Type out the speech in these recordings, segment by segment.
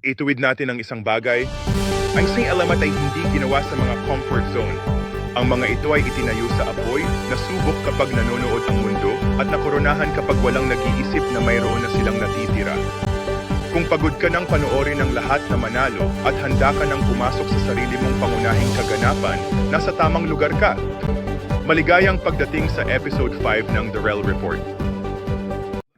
Ituwid natin ang isang bagay. Ang St. Alamat ay hindi ginawa sa mga comfort zone. Ang mga ito ay itinayo sa apoy, nasubok kapag nanonood ang mundo, at nakoronahan kapag walang nag-iisip na mayroon na silang natitira. Kung pagod ka ng panoorin ang lahat na manalo at handa ka ng pumasok sa sarili mong pangunahing kaganapan, nasa tamang lugar ka. Maligayang pagdating sa episode 5 ng The Rel Report.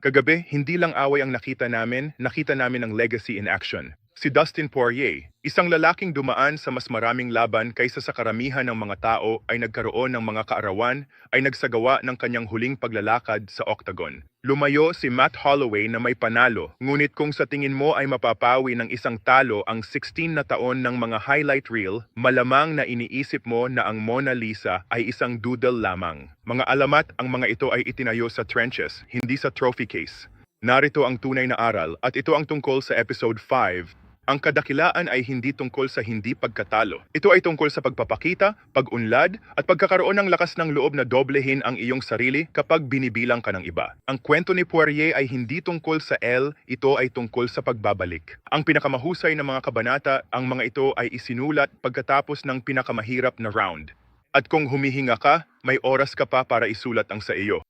Kagabi, hindi lang away ang nakita namin, nakita namin ang legacy in action. Si Dustin Poirier, isang lalaking dumaan sa mas maraming laban kaysa sa karamihan ng mga tao ay nagkaroon ng mga kaarawan, ay nagsagawa ng kanyang huling paglalakad sa octagon. Lumayo si Matt Holloway na may panalo, ngunit kung sa tingin mo ay mapapawi ng isang talo ang 16 na taon ng mga highlight reel, malamang na iniisip mo na ang Mona Lisa ay isang doodle lamang. Mga alamat ang mga ito ay itinayo sa trenches, hindi sa trophy case. Narito ang tunay na aral at ito ang tungkol sa episode 5. Ang kadakilaan ay hindi tungkol sa hindi pagkatalo. Ito ay tungkol sa pagpapakita, pag-unlad, at pagkakaroon ng lakas ng loob na doblehin ang iyong sarili kapag binibilang ka ng iba. Ang kwento ni Poirier ay hindi tungkol sa L, ito ay tungkol sa pagbabalik. Ang pinakamahusay na mga kabanata, ang mga ito ay isinulat pagkatapos ng pinakamahirap na round. At kung humihinga ka, may oras ka pa para isulat ang sa iyo.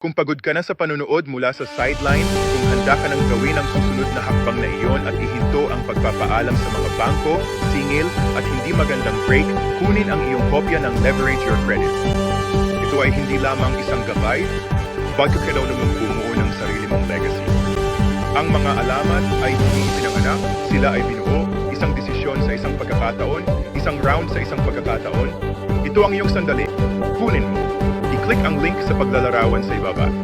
Kung pagod ka na sa panonood mula sa sideline, kung handa ka nang gawin ang susunod na hakbang na iyon at ihinto ang pagpapaalam sa mga bangko, singil, at hindi magandang break, kunin ang iyong kopya ng Leverage Your Credit. Ito ay hindi lamang isang gabay, bago ka daw naman bumuo ng sarili mong legacy. Ang mga alamat ay hindi pinanganak, sila ay binuo, isang desisyon sa isang pagkakataon, isang round sa isang pagkakataon. Ito ang iyong sandali. Kunin mo. I-click ang link sa paglalarawan sa ibaba.